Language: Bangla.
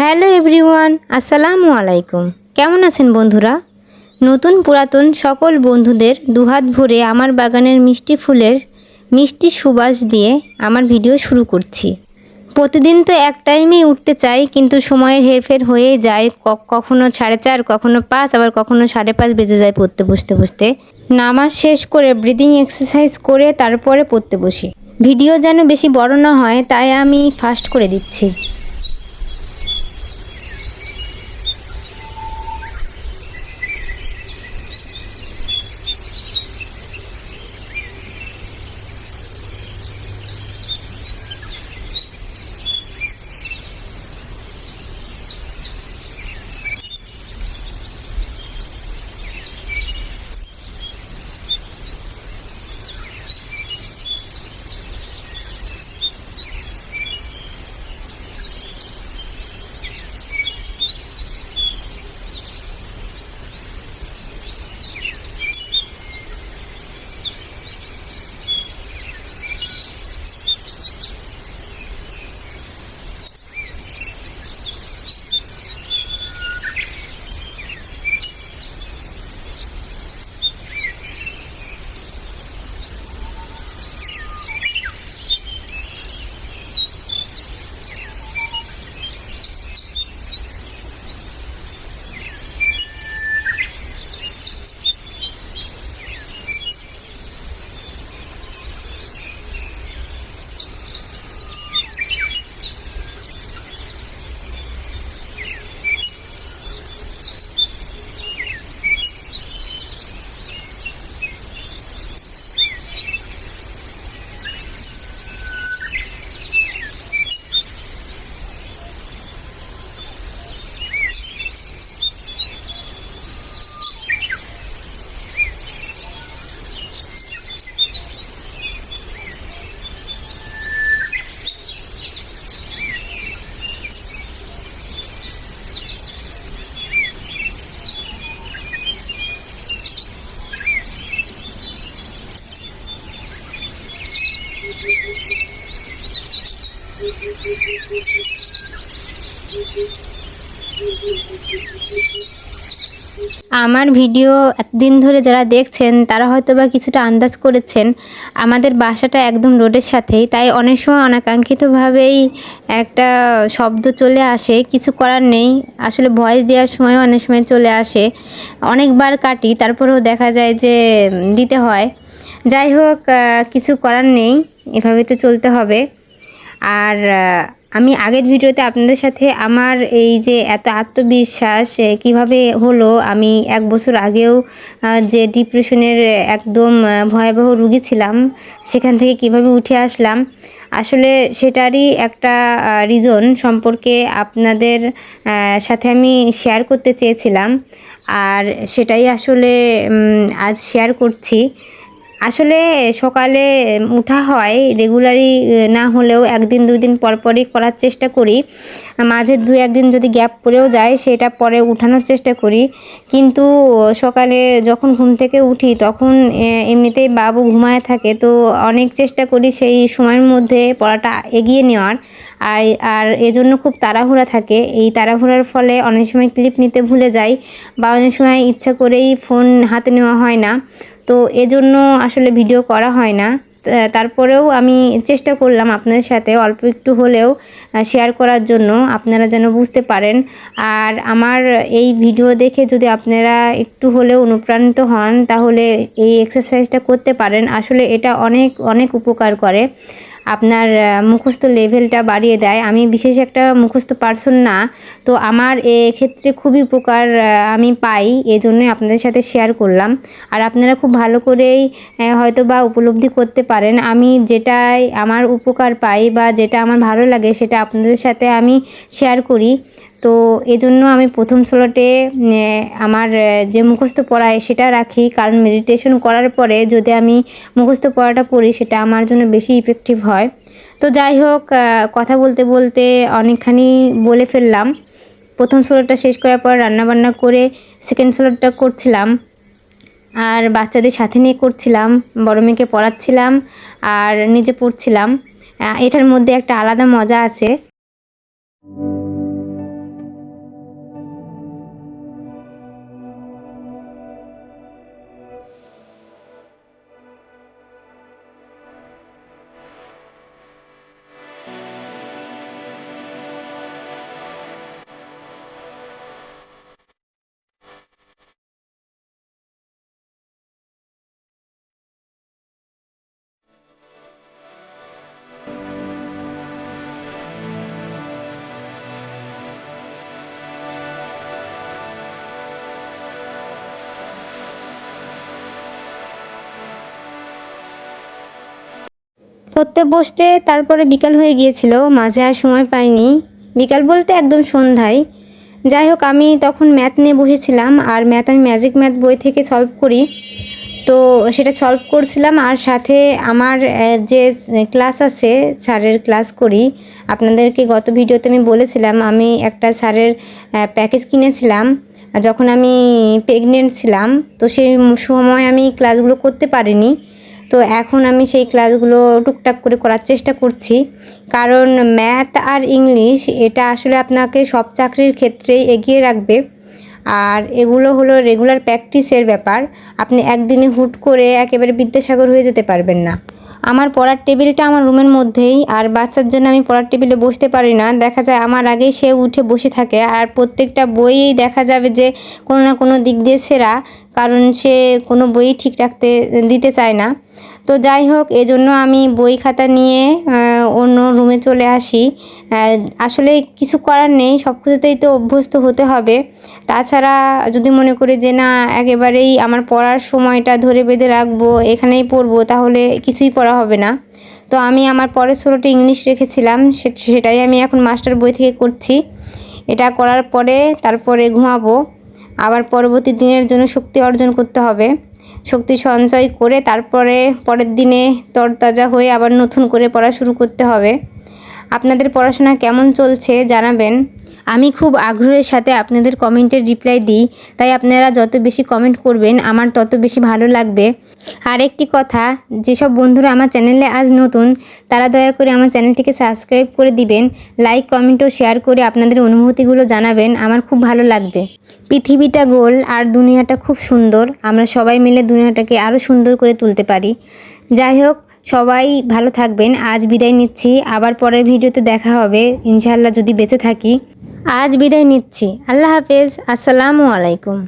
হ্যালো এভরিওয়ান, আসসালামু আলাইকুম। কেমন আছেন বন্ধুরা? নতুন পুরাতন সকল বন্ধুদের দুহাত ভরে আমার বাগানের মিষ্টি ফুলের মিষ্টি সুবাস দিয়ে আমার ভিডিও শুরু করছি। প্রতিদিন তো এক টাইমেই উঠতে চাই, কিন্তু সময়ের হেরফের হয়ে যায়। কখনো সাড়ে চার, কখনো পাঁচ, আবার কখনো সাড়ে পাঁচ বেজে যায় পড়তে বসতে বসতে। নামাজ শেষ করে ব্রিদিং এক্সারসাইজ করে তারপরে পড়তে বসি। ভিডিও যেন বেশি বড় না হয়, তাই আমি ফাস্ট করে দিচ্ছি। আমার ভিডিও এতদিন ধরে যারা দেখছেন, তারা হয়তো বা কিছুটা আন্দাজ করেছেন, আমাদের বাসাটা একদম রোডের সাথেই, তাই অনেক সময় অনাকাঙ্ক্ষিতভাবেই একটা শব্দ চলে আসে, কিছু করার নেই। আসলে ভয়েস দেওয়ার সময় অনেক সময় চলে আসে। অনেকবার কাটি, তারপরেও দেখা যায় যে দিতে হয়। যাই হোক কিছু করার নেই এভাবে তো চলতে হবে। আর আমি আগের ভিডিওতে আপনাদের সাথে আমার এই যে এত আত্মবিশ্বাস কীভাবে হলো, আমি এক বছর আগেও যে ডিপ্রেশনের একদম ভয়াবহ রুগী ছিলাম, সেখান থেকে কীভাবে উঠে আসলাম, আসলে সেটারই একটা রিজন সম্পর্কে আপনাদের সাথে আমি শেয়ার করতে চেয়েছিলাম। আর সেটাই আসলে আজ শেয়ার করছি। আসলে সকালে উঠা হয় রেগুলারই না হলেও একদিন দুই দিন পর পরই করার চেষ্টা করি। মাঝে দু একদিন যদি গ্যাপ পড়েও যায়, সেটা পরে উঠানোর চেষ্টা করি। কিন্তু সকালে যখন ঘুম থেকে উঠি, তখন এমনিতেই বাবু ঘুমায় থাকে। তো অনেক চেষ্টা করি সেই সময়ের মধ্যে পড়াটা এগিয়ে নেওয়ার। আর আর এজন্য খুব তাড়াহুড়া থাকে। এই তাড়াহুড়ার ফলে অনেক সময় ক্লিপ নিতে ভুলে যাই বা অনেক সময় ইচ্ছা করেই ফোন হাতে নেওয়া হয় না। তো এজন্য আসলে ভিডিও করা হয় না। তারপরেও আমি চেষ্টা করলাম আপনাদের সাথে অল্প একটু হলেও শেয়ার করার জন্য। আপনারা যেন বুঝতে পারেন। আর আমার এই ভিডিও দেখে যদি আপনারা একটু হলেও অনুপ্রাণিত হন, তাহলে এই এক্সারসাইজটা করতে পারেন। আসলে এটা অনেক অনেক উপকার করে। আপনার মুখস্থ লেভেলটা বাড়িয়ে দেয়। আমি বিশেষ একটা মুখস্থ পার্সন না। তো আমার ক্ষেত্রে খুবই উপকার আমি পাই। এই জন্যই আপনাদের সাথে শেয়ার করলাম। আর আপনারা খুব ভালো করেই হয়তো বা উপলব্ধি করতে পারেন। আমি যেটাই আমার উপকার পাই বা যেটা আমার ভালো লাগে, সেটা আপনাদের সাথে আমি শেয়ার করি। তো এজন্য আমি প্রথম স্লটে আমার যে মুখস্থ পড়ায় সেটা রাখি। কারণ মেডিটেশন করার পরে যদি আমি মুখস্থ পড়াটা পড়ি, সেটা আমার জন্য বেশি ইফেক্টিভ হয়। তো যাই হোক কথা বলতে বলতে অনেকখানি বলে ফেললাম। প্রথম স্লোটটা শেষ করার পর রান্নাবান্না করে সেকেন্ড স্লোটটা করছিলাম। আর বাচ্চাদের সাথে নিয়ে করছিলাম, বড় মেয়েকে পড়াচ্ছিলাম, আর নিজে পড়ছিলাম। এটার মধ্যে একটা আলাদা মজা আছে। পড়তে বসতে তারপরে বিকাল হয়ে গিয়েছিল, মাঝে আর সময় পাইনি। বিকাল বলতে একদম সন্ধ্যায়। যাই হোক, আমি তখন ম্যাথ নিয়ে বসেছিলাম, আর ম্যাথ আমি ম্যাজিক ম্যাথ বই থেকে সলভ করি। তো সেটা সলভ করছিলাম, আর সাথে আমার যে ক্লাস আছে, স্যারের ক্লাস করি। আপনাদেরকে গত ভিডিওতে আমি বলেছিলাম, আমি একটা স্যারের প্যাকেজ কিনেছিলাম, যখন আমি প্রেগনেন্ট ছিলাম, তো সেই সময় আমি ক্লাসগুলো করতে পারিনি। তো এখন আমি সেই ক্লাসগুলো টুকটাক করে করার চেষ্টা করছি। কারণ ম্যাথ আর ইংলিশ এটা আসলে আপনাকে সব চাকরির ক্ষেত্রেই এগিয়ে রাখবে। আর এগুলো হলো রেগুলার প্র্যাকটিসের ব্যাপার। আপনি একদিনে হুট করে একেবারে বিদ্যাসাগর হয়ে যেতে পারবেন না। আমার পড়ার টেবিলটা আমার রুমের মধ্যেই আর বাচ্চার জন্য আমি পড়ার টেবিলে বসতে পারি না। দেখা যায় আমার আগেই সে উঠে বসে থাকে আর প্রত্যেকটা বইয়েই দেখা যাবে যে কোনো না কোনো দিক দিয়ে সেরা। কারণ সে কোনো বই ঠিক রাখতে, দিতে চায় না। তো যাই হোক, এজন্য আমি বই খাতা নিয়ে অন্য রুমে চলে আসি। আসলে কিছু করার নেই সব কিছুতেই তো অভ্যস্ত হতে হবে। তাছাড়া যদি মনে করি যে, না, একেবারেই আমার পড়ার সময়টা ধরে বেঁধে রাখব, এখানেই পড়ব, তাহলে কিছুই পড়া হবে না। তো আমি আমার পরের ষোলোটা ইংলিশ রেখেছিলাম সেটাই আমি এখন মাস্টার বই থেকে করছি। এটা করার পরে তারপরে ঘুমাবো। আবার পরবর্তী দিনের জন্য শক্তি অর্জন করতে হবে। শক্তি সঞ্চয় করে তারপরে পরের দিনে তরতাজা হয়ে আবার নতুন করে পড়া শুরু করতে হবে। আপনাদের পড়াশোনা কেমন চলছে জানাবেন। আমি খুব আগ্রহের সাথে আপনাদের কমেন্টের রিপ্লাই দিই, তাই আপনারা যত বেশি কমেন্ট করবেন, আমার তত বেশি ভালো লাগবে। আর একটি কথা, যেসব বন্ধুরা আমার চ্যানেলে আজ নতুন, তারা দয়া করে আমার চ্যানেলটিকে সাবস্ক্রাইব করে দিবেন লাইক কমেন্ট ও শেয়ার করে আপনাদের অনুভূতিগুলো জানাবেন, আমার খুব ভালো লাগবে। পৃথিবীটা গোল আর দুনিয়াটা খুব সুন্দর, আমরা সবাই মিলে দুনিয়াটাকে আরও সুন্দর করে তুলতে পারি। যাই হোক সবাই ভালো থাকবেন। আজ বিদায় নিচ্ছি। আবার পরের ভিডিওতে দেখা হবে। ইনশাল্লাহ যদি বেঁচে থাকি। আজ বিদায় নিচ্ছি। আল্লাহ হাফেজ। আসসালামু আলাইকুম।